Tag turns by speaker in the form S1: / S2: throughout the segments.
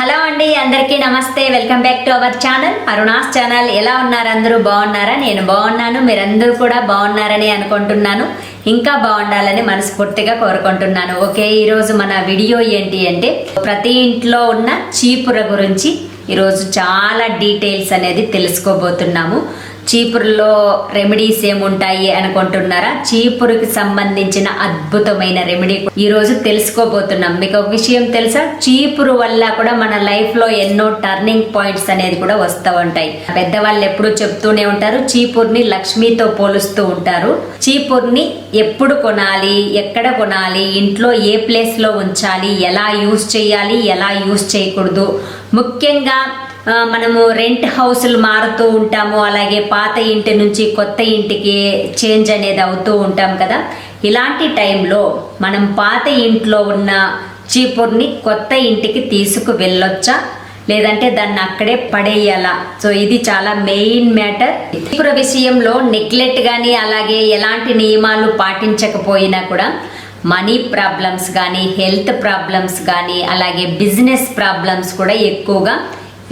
S1: Hello అండి అందరికీ నమస్తే. Welcome back to our channel. Aruna's channel. ఎలా ఉన్నారు? అందరూ బాగున్నారా? నేను బాగున్నాను. మీరందరూ కూడా బాగున్నారని అనుకుంటున్నాను. ఇంకా బాగుండాలని మనస్ఫూర్తిగా కోరుకుంటున్నాను. ఓకే ఈరోజు మన వీడియో ఏంటి అంటే ప్రతి ఇంట్లో ఉన్న చీపుర గురించి ఈరోజు చాలా డీటెయిల్స్ అనేది తెలుసుకోబోతున్నాము. చీపురులో రెమెడీస్ ఏముంటాయి అనుకుంటున్నారా? చీపురుకి సంబంధించిన అద్భుతమైన రెమెడీ ఈ రోజు తెలుసుకోబోతున్నాం. మీకు ఒక విషయం తెలుసా? చీపురు వల్ల కూడా మన లైఫ్లో ఎన్నో టర్నింగ్ పాయింట్స్ అనేది కూడా వస్తూ ఉంటాయి. పెద్దవాళ్ళు ఎప్పుడు చెప్తూనే ఉంటారు చీపుర్ని లక్ష్మితో పోలుస్తూ ఉంటారు. చీపుర్ని ఎప్పుడు కొనాలి ఎక్కడ కొనాలి ఇంట్లో ఏ ప్లేస్లో ఉంచాలి ఎలా యూస్ చేయాలి ఎలా యూస్ చేయకూడదు. ముఖ్యంగా మనము రెంట్ హౌస్లు మారుతూ ఉంటాము. అలాగే పాత ఇంటి నుంచి కొత్త ఇంటికి చేంజ్ అనేది అవుతూ ఉంటాం కదా. ఇలాంటి టైంలో మనం పాత ఇంట్లో ఉన్న చీపుర్ని కొత్త ఇంటికి తీసుకు వెళ్ళొచ్చా లేదంటే దాన్ని అక్కడే పడేయాలా? సో ఇది చాలా మెయిన్ మ్యాటర్. చీపుర విషయంలో నెగ్లెక్ట్ కానీ అలాగే ఎలాంటి నియమాలు పాటించకపోయినా కూడా మనీ ప్రాబ్లమ్స్ కానీ హెల్త్ ప్రాబ్లమ్స్ కానీ అలాగే బిజినెస్ ప్రాబ్లమ్స్ కూడా ఎక్కువగా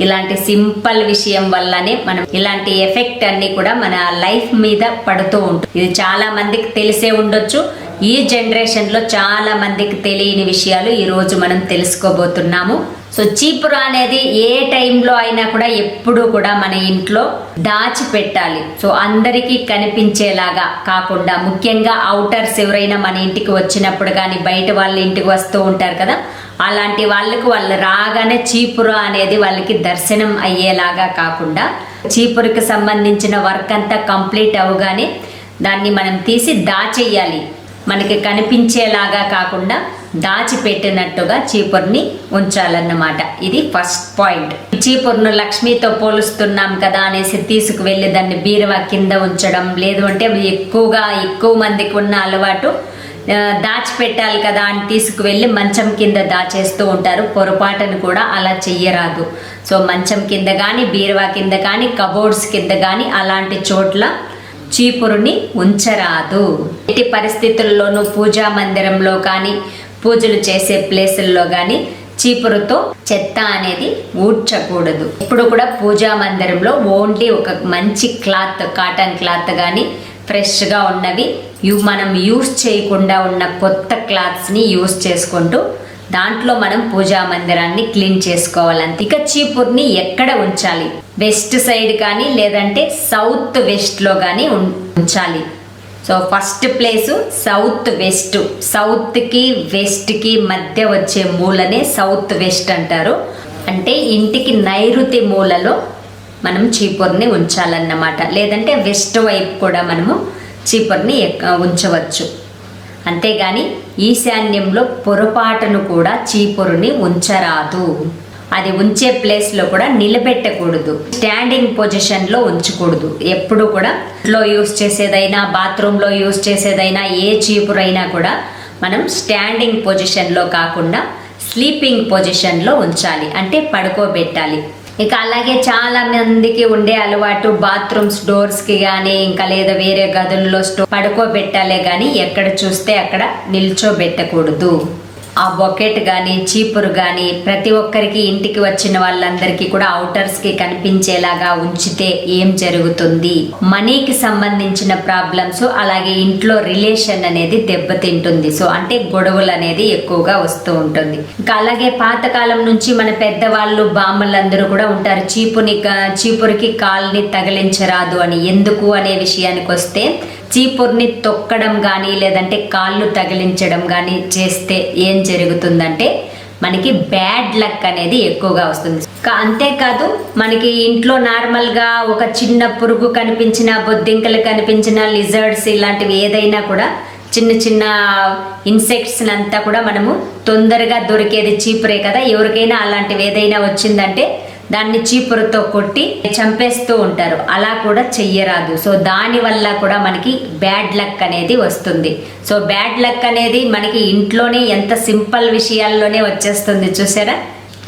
S1: ఇలాంటి సింపుల్ విషయం వల్లనే మనం ఇలాంటి ఎఫెక్ట్ అన్ని కూడా మన లైఫ్ మీద పడుతూ ఉంటుంది. ఇది చాలా మందికి తెలిసే ఉండొచ్చు. ఈ జనరేషన్లో చాలా మందికి తెలియని విషయాలు ఈరోజు మనం తెలుసుకోబోతున్నాము. సో చీపురు అనేది ఏ టైంలో అయినా కూడా ఎప్పుడు కూడా మన ఇంట్లో దాచి పెట్టాలి సో అందరికీ కనిపించేలాగా కాకుండా ముఖ్యంగా అవుటర్స్ ఎవరైనా మన ఇంటికి వచ్చినప్పుడు కానీ బయట వాళ్ళ ఇంటికి వస్తూ ఉంటారు కదా అలాంటి వాళ్ళకు వాళ్ళు రాగానే చీపురు అనేది వాళ్ళకి దర్శనం అయ్యేలాగా కాకుండా చీపురుకి సంబంధించిన వర్క్ అంతా కంప్లీట్ అవగానే దాన్ని మనం తీసి దాచేయాలి. మనకి కనిపించేలాగా కాకుండా దాచిపెట్టినట్టుగా చీపుర్ని ఉంచాలన్నమాట. ఇది ఫస్ట్ పాయింట్ చీపుర్ను లక్ష్మితో పోలుస్తున్నాం కదా అనేసి తీసుకువెళ్ళి దాన్ని బీరువా కింద ఉంచడం లేదు అంటే ఎక్కువగా ఎక్కువ మందికి ఉన్న అలవాటు దాచిపెట్టాలి కదా అని తీసుకువెళ్ళి మంచం కింద దాచేస్తూ ఉంటారు. పొరపాటును కూడా అలా చెయ్యరాదు. సో మంచం కింద కానీ బీరువా కింద కానీ కబోర్డ్స్ కింద కానీ అలాంటి చోట్ల చీపురుని ఉంచరాదు. ఎట్టి పరిస్థితుల్లోనూ పూజా మందిరంలో కానీ పూజలు చేసే ప్లేసుల్లో కానీ చీపురుతో చెత్త అనేది ఊడ్చకూడదు. ఇప్పుడు కూడా పూజా మందిరంలో ఓన్లీ ఒక మంచి క్లాత్ కాటన్ క్లాత్ కానీ ఫ్రెష్గా ఉన్నవి మనం యూస్ చేయకుండా ఉన్న కొత్త క్లాత్స్ని యూస్ చేసుకుంటూ దాంట్లో మనం పూజా మందిరాన్ని క్లీన్ చేసుకోవాలంతే. ఇక చీపుర్ని ఎక్కడ ఉంచాలి? వెస్ట్ సైడ్ కానీ లేదంటే సౌత్ వెస్ట్లో కానీ ఉం- ఉంచాలి. So first place south west. సౌత్కి వెస్ట్కి మధ్య వచ్చే మూలనే సౌత్ వెస్ట్ అంటారు. అంటే ఇంటికి నైరుతి మూలలో మనం చీపుర్ని ఉంచాలన్నమాట. లేదంటే వెస్ట్ వైపు కూడా మనము చీపుర్ని ఉంచవచ్చు. అంతేగాని ఈశాన్యంలో పొరపాటును కూడా చీపురుని ఉంచరాదు. అది ఉంచే ప్లేస్లో కూడా నిలబెట్టకూడదు. స్టాండింగ్ పొజిషన్లో ఉంచకూడదు. ఎప్పుడు కూడా ఇంట్లో యూస్ చేసేదైనా బాత్రూంలో యూస్ చేసేదైనా ఏ చీపురైనా కూడా మనం స్టాండింగ్ పొజిషన్లో కాకుండా స్లీపింగ్ పొజిషన్లో ఉంచాలి. అంటే పడుకోబెట్టాలి. ఇక అలాగే చాలా మందికి ఉండే అలవాటు బాత్రూమ్స్ డోర్స్కి కానీ ఇంకా లేదా వేరే గదుల్లో స్టో పడుకోబెట్టాలే కానీ ఎక్కడ చూస్తే అక్కడ నిల్చోబెట్టకూడదు. ఆ బొకెట్ కానీ చీపురు కానీ ప్రతి ఒక్కరికి ఇంటికి వచ్చిన వాళ్ళందరికీ కూడా అవుటర్స్కి కనిపించేలాగా ఉంచితే ఏం జరుగుతుంది? మనీకి సంబంధించిన ప్రాబ్లమ్స్ అలాగే ఇంట్లో రిలేషన్ అనేది దెబ్బతింటుంది. సో అంటే గొడవలు అనేది ఎక్కువగా వస్తూ ఉంటుంది. ఇంకా అలాగే పాతకాలం నుంచి మన పెద్దవాళ్ళు బామ్మలందరూ కూడా ఉంటారు. చీపుని చీపురికి కాల్ని తగిలించరాదు అని. ఎందుకు అనే విషయానికి వస్తే చీపుర్ని తొక్కడం కానీ లేదంటే కాళ్ళు తగిలించడం కానీ చేస్తే ఏం జరుగుతుందంటే మనకి బ్యాడ్ లక్ అనేది ఎక్కువగా వస్తుంది. కా- అంతేకాదు మనకి ఇంట్లో నార్మల్గా ఒక చిన్న పురుగు కనిపించిన బొద్దింకలు కనిపించిన లిజర్డ్స్ ఇలాంటివి ఏదైనా కూడా చిన్న చిన్న ఇన్సెక్ట్స్ అంతా కూడా మనము తొందరగా దొరికేది చీపురే కదా. ఎవరికైనా అలాంటివి ఏదైనా వచ్చిందంటే దాన్ని చీపురుతో కొట్టి చంపేస్తూ ఉంటారు. అలా కూడా చెయ్యరాదు. సో దాని వల్ల కూడా మనకి బ్యాడ్ లక్ అనేది వస్తుంది. సో బ్యాడ్ లక్ అనేది మనకి ఇంట్లోనే ఎంత సింపుల్ విషయాల్లోనే వచ్చేస్తుంది చూసారా?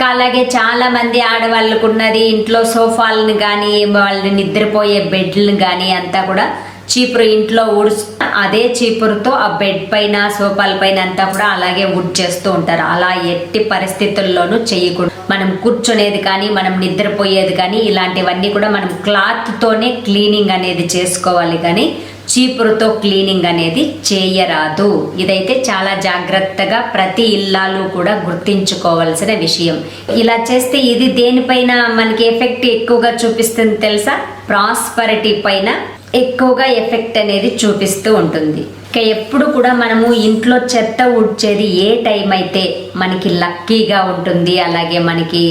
S1: అలాగే చాలా మంది ఆడవాళ్ళకున్నది ఇంట్లో సోఫాలను కానీ వాళ్ళు నిద్రపోయే బెడ్లను కానీ అంతా కూడా చీపురు ఇంట్లో ఊడ్చు అదే చీపురుతో ఆ బెడ్ పైన సోఫాల పైన అంతా కూడా అలాగే వుడ్ చేస్తూ ఉంటారు. అలా ఎట్టి పరిస్థితుల్లోనూ చేయకూడదు. మనం కూర్చునేది కానీ మనం నిద్రపోయేది కానీ ఇలాంటివన్నీ కూడా మనం క్లాత్తోనే క్లీనింగ్ అనేది చేసుకోవాలి కానీ చీపురుతో క్లీనింగ్ అనేది చేయరాదు. ఇదైతే చాలా జాగ్రత్తగా ప్రతి ఇల్లాలు కూడా గుర్తించుకోవాల్సిన విషయం. ఇలా చేస్తే ఇది దేనిపైన మనకి ఎఫెక్ట్ ఎక్కువగా చూపిస్తుంది తెలుసా? ప్రాస్పరిటీ పైన ఎక్కువగా ఎఫెక్ట్ అనేది చూపిస్తూ ఉంటుంది. ఇక ఎప్పుడు కూడా మనము ఇంట్లో చెత్త ఉడ్చేది ఏ టైం అయితే మనకి లక్కీగా ఉంటుంది అలాగే మనకి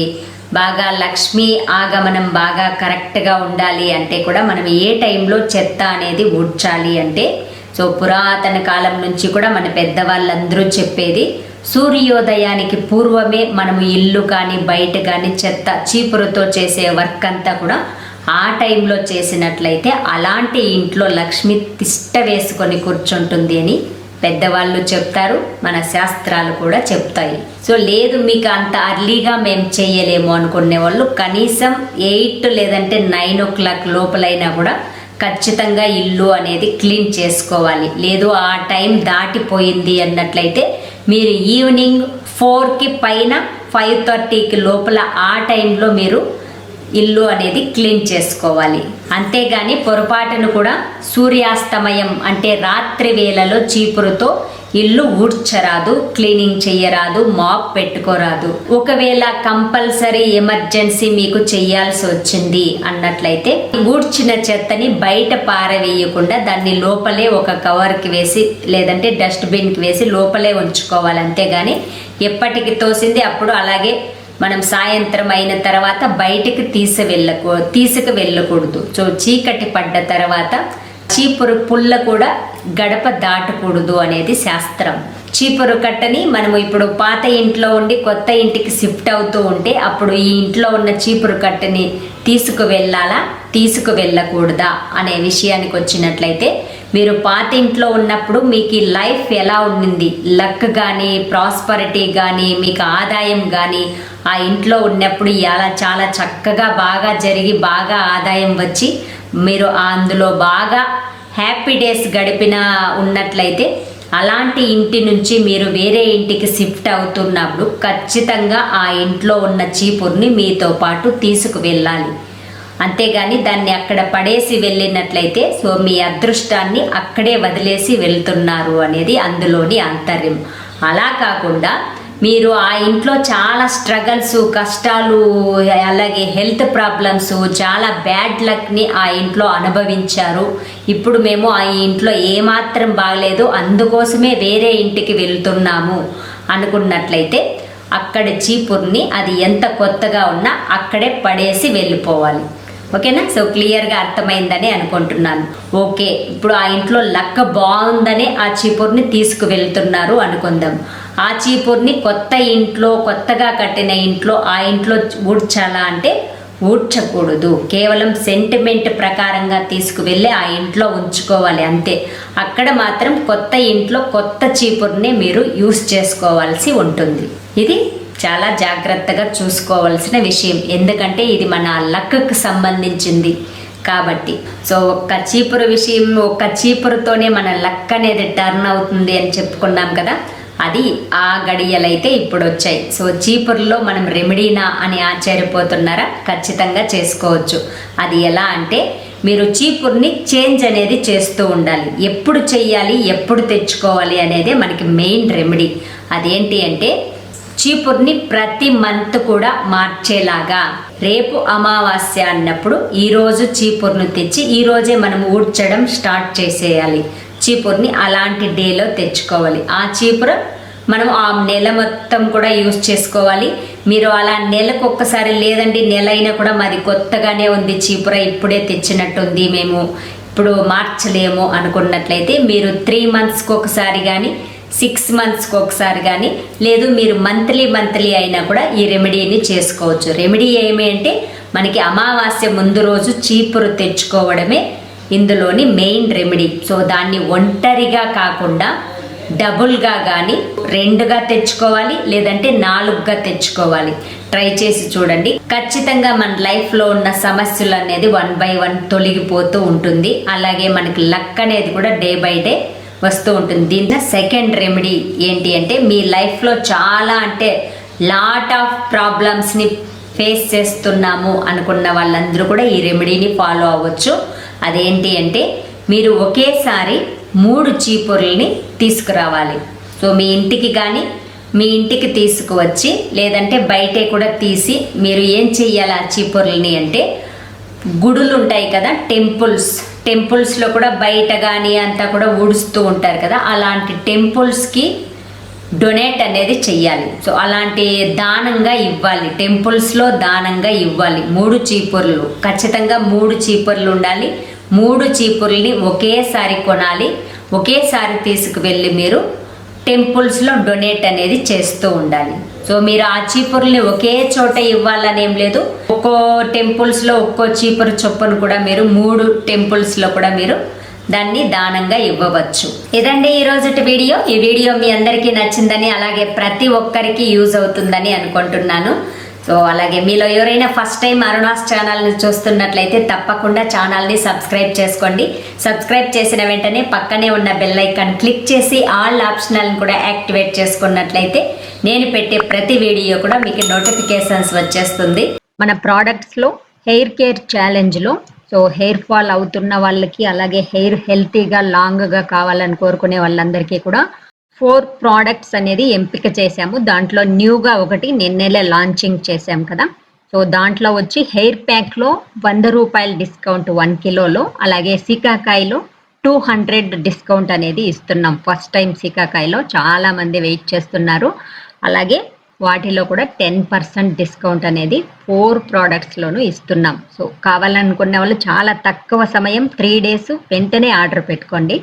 S1: బాగా లక్ష్మి ఆగమనం బాగా కరెక్ట్గా ఉండాలి అంటే కూడా మనం ఏ టైంలో చెత్త అనేది ఊడ్చాలి అంటే సో పురాతన కాలం నుంచి కూడా మన పెద్దవాళ్ళందరూ చెప్పేది సూర్యోదయానికి పూర్వమే మనము ఇల్లు కానీ బయట కానీ చెత్త చీపురుతో చేసే వర్క్ అంతా కూడా ఆ టైంలో చేసినట్లయితే అలాంటి ఇంట్లో లక్ష్మి తిష్ట వేసుకొని కూర్చుంటుంది అని పెద్దవాళ్ళు చెప్తారు మన శాస్త్రాలు కూడా చెప్తాయి. సో లేదు మీకు అంత అర్లీగా మేము చేయలేము అనుకునే వాళ్ళు కనీసం ఎయిట్ లేదంటే నైన్ ఓ క్లాక్ లోపలైనా కూడా ఖచ్చితంగా ఇల్లు అనేది క్లీన్ చేసుకోవాలి. లేదు ఆ టైం దాటిపోయింది అన్నట్లయితే మీరు ఈవినింగ్ ఫోర్కి పైన ఫైవ్ థర్టీకి లోపల ఆ టైంలో మీరు ఇల్లు అనేది క్లీన్ చేసుకోవాలి. అంతేగాని పొరపాటును కూడా సూర్యాస్తమయం అంటే రాత్రి వేళలో చీపురుతో ఇల్లు ఊడ్చరాదు క్లీనింగ్ చెయ్యరాదు మాప్ పెట్టుకోరాదు. ఒకవేళ కంపల్సరీ ఎమర్జెన్సీ మీకు చెయ్యాల్సి వచ్చింది అన్నట్లయితే ఊడ్చిన చెత్తని బయట పారవేయకుండా దాన్ని లోపలే ఒక కవర్కి వేసి లేదంటే డస్ట్బిన్కి వేసి లోపలే ఉంచుకోవాలి. అంతేగాని ఎప్పటికి తోసింది అప్పుడు అలాగే మనం సాయంత్రం అయిన తర్వాత బయటికి తీసి వెళ్ళకూ తీసుకు వెళ్ళకూడదు. సో చీకటి పడ్డ తర్వాత చీపురు పుల్ల కూడా గడప దాటకూడదు అనేది శాస్త్రం. చీపురు కట్టని మనము ఇప్పుడు పాత ఇంట్లో ఉండి కొత్త ఇంటికి షిఫ్ట్ అవుతూ ఉంటే అప్పుడు ఈ ఇంట్లో ఉన్న చీపురు కట్టని తీసుకు వెళ్ళాలా? తీసుకు వెళ్ళకూడదా? అనే విషయానికి వచ్చినట్లయితే మీరు పాత ఇంట్లో ఉన్నప్పుడు మీకు ఈ లైఫ్ ఎలా ఉండింది? లక్ కానీ ప్రాస్పరిటీ కానీ మీకు ఆదాయం కానీ ఆ ఇంట్లో ఉన్నప్పుడు ఇలా చాలా చక్కగా బాగా జరిగి బాగా ఆదాయం వచ్చి మీరు అందులో బాగా హ్యాపీ డేస్ గడిపిన ఉన్నట్లయితే అలాంటి ఇంటి నుంచి మీరు వేరే ఇంటికి షిఫ్ట్ అవుతున్నప్పుడు ఖచ్చితంగా ఆ ఇంట్లో ఉన్న చీపుర్ని మీతో పాటు తీసుకువెళ్ళాలి అంతేగాని దాన్ని అక్కడ పడేసి వెళ్ళినట్లయితే సో మీ అదృష్టాన్ని అక్కడే వదిలేసి వెళ్తున్నారు అనేది అందులోని అంతర్యం. అలా కాకుండా మీరు ఆ ఇంట్లో చాలా స్ట్రగల్స్ కష్టాలు అలాగే హెల్త్ ప్రాబ్లమ్స్ చాలా బ్యాడ్ లక్ని ఆ ఇంట్లో అనుభవించారు. ఇప్పుడు మేము ఆ ఇంట్లో ఏమాత్రం బాగలేదు అందుకోసమే వేరే ఇంటికి వెళ్తున్నాము అనుకున్నట్లయితే అక్కడ చీపుర్ని అది ఎంత కొత్తగా ఉన్నా అక్కడే పడేసి వెళ్ళిపోవాలి. ఓకేనా? సో క్లియర్గా అర్థమైందని అనుకుంటున్నాను. ఓకే ఇప్పుడు ఆ ఇంట్లో లక్క బాగుందని ఆ చీపుర్ని తీసుకువెళ్తున్నారు అనుకుందాం. ఆ చీపుర్ని కొత్త ఇంట్లో కొత్తగా కట్టిన ఇంట్లో ఆ ఇంట్లో ఊడ్చాలా అంటే ఊడ్చకూడదు. కేవలం సెంటిమెంట్ ప్రకారంగా తీసుకువెళ్ళి ఆ ఇంట్లో ఉంచుకోవాలి అంతే. అక్కడ మాత్రం కొత్త ఇంట్లో కొత్త చీపుర్ని మీరు యూస్ చేసుకోవాల్సి ఉంటుంది. ఇది చాలా జాగ్రత్తగా చూసుకోవాల్సిన విషయం. ఎందుకంటే ఇది మన లక్కు సంబంధించింది కాబట్టి. సో ఒక్క చీపురు విషయం ఒక్క చీపురుతోనే మన లక్ అనేది టర్న్ అవుతుంది అని చెప్పుకున్నాం కదా. అది ఆ గడియలైతే ఇప్పుడు వచ్చాయి సో చీపురులో మనం రెమెడీనా అని ఆశ్చర్యపోతున్నారా? ఖచ్చితంగా చేసుకోవచ్చు. అది ఎలా అంటే మీరు చీపుర్ని చేంజ్ అనేది చేస్తూ ఉండాలి. ఎప్పుడు చెయ్యాలి ఎప్పుడు తెచ్చుకోవాలి అనేది మనకి మెయిన్ రెమెడీ. అదేంటి అంటే చీపుర్ని ప్రతి మంత్ కూడా మార్చేలాగా. రేపు అమావాస్య అన్నప్పుడు ఈరోజు చీపుర్ను తెచ్చి ఈరోజే మనం ఊడ్చడం స్టార్ట్ చేసేయాలి. చీపుర్ని అలాంటి డేలో తెచ్చుకోవాలి. ఆ చీపురు మనం ఆ నెల మొత్తం కూడా యూస్ చేసుకోవాలి. మీరు అలా నెలకు ఒక్కసారి లేదండి నెల అయినా కూడా మాది కొత్తగానే ఉంది చీపుర ఇప్పుడే తెచ్చినట్టుంది మేము. ఇప్పుడు మార్చలేము అనుకున్నట్లయితే మీరు త్రీ మంత్స్కి ఒకసారి కానీ సిక్స్ మంత్స్కి ఒకసారి కానీ లేదు మీరు మంత్లీ మంత్లీ అయినా కూడా ఈ రెమెడీని చేసుకోవచ్చు. రెమెడీ ఏమి అంటే మనకి అమావాస్య ముందు రోజు చీపురు తెచ్చుకోవడమే ఇందులోని మెయిన్ రెమెడీ సో దాన్ని ఒంటరిగా కాకుండా డబుల్గా కానీ రెండుగా తెచ్చుకోవాలి లేదంటే నాలుగుగా తెచ్చుకోవాలి. ట్రై చేసి చూడండి. ఖచ్చితంగా మన లైఫ్లో ఉన్న సమస్యలు అనేది వన్ బై వన్ తొలగిపోతూ ఉంటుంది. అలాగే మనకి లక్ అనేది కూడా డే బై డే వస్తూ ఉంటుంది. దీని సెకండ్ రెమెడీ ఏంటి అంటే మీ లైఫ్లో చాలా అంటే లాట్ ఆఫ్ ప్రాబ్లమ్స్ని ఫేస్ చేస్తున్నాము అనుకున్న వాళ్ళందరూ కూడా ఈ రెమెడీని ఫాలో అవ్వచ్చు. అదేంటి అంటే మీరు ఒకేసారి మూడు చీపుర్లని తీసుకురావాలి. సో మీ ఇంటికి కానీ మీ ఇంటికి తీసుకువచ్చి లేదంటే బయటే కూడా తీసి మీరు ఏం చెయ్యాలి ఆ చీపుర్లని అంటే గుడులు ఉంటాయి కదా టెంపుల్స్. టెంపుల్స్లో కూడా బయట కానీ అంతా కూడా ఊడుస్తూ ఉంటారు కదా అలాంటి టెంపుల్స్కి డొనేట్ అనేది చెయ్యాలి. సో అలాంటి దానంగా ఇవ్వాలి టెంపుల్స్లో దానంగా ఇవ్వాలి. మూడు చీపుర్లు ఖచ్చితంగా మూడు చీపుర్లు ఉండాలి. మూడు చీపుర్లని ఒకేసారి కొనాలి. ఒకేసారి తీసుకువెళ్ళి మీరు టెంపుల్స్లో డొనేట్ అనేది చేస్తూ ఉండాలి. సో మీరు ఆ చీపుర్ని ఒకే చోట ఇవ్వాలని ఏం లేదు. ఒక్కో టెంపుల్స్లో ఒక్కో చీపురు చొప్పున కూడా మీరు మూడు టెంపుల్స్లో కూడా మీరు దాన్ని దానంగా ఇవ్వవచ్చు. ఇదండి ఈ రోజుటి వీడియో. ఈ వీడియో మీ అందరికీ నచ్చిందని అలాగే ప్రతి ఒక్కరికి యూజ్ అవుతుందని అనుకుంటున్నాను. సో అలాగే మీలో ఎవరైనా ఫస్ట్ టైం అరుణాస్ ఛానల్ని చూస్తున్నట్లయితే తప్పకుండా ఛానల్ని సబ్స్క్రైబ్ చేసుకోండి. సబ్స్క్రైబ్ చేసిన వెంటనే పక్కనే ఉన్న బెల్ ఐకాన్ క్లిక్ చేసి ఆల్ ఆప్షనల్ని కూడా యాక్టివేట్ చేసుకున్నట్లయితే నేను పెట్టే ప్రతి వీడియో కూడా మీకు నోటిఫికేషన్స్ వచ్చేస్తుంది. మన ప్రోడక్ట్స్లో హెయిర్ కేర్ ఛాలెంజ్లో సో హెయిర్ ఫాల్ అవుతున్న వాళ్ళకి అలాగే హెయిర్ హెల్తీగా లాంగ్గా కావాలని కోరుకునే వాళ్ళందరికీ కూడా ఫోర్ ప్రోడక్ట్స్ అనేది ఎంపిక చేశాము. దాంట్లో న్యూగా ఒకటి నిన్నేలే లాంచింగ్ చేశాం కదా. సో దాంట్లో వచ్చి హెయిర్ ప్యాక్లో వంద రూపాయల డిస్కౌంట్ వన్ కిలోలో అలాగే సీకాకాయలో టూ హండ్రెడ్ డిస్కౌంట్ అనేది ఇస్తున్నాం. ఫస్ట్ టైం సీకాకాయలో చాలామంది వెయిట్ చేస్తున్నారు. అలాగే వాటిలో కూడా టెన్ పర్సెంట్ డిస్కౌంట్ అనేది ఫోర్ ప్రోడక్ట్స్లోనూ ఇస్తున్నాం. సో కావాలనుకునే వాళ్ళు చాలా తక్కువ సమయం త్రీ డేస్ వెంటనే ఆర్డర్ పెట్టుకోండి.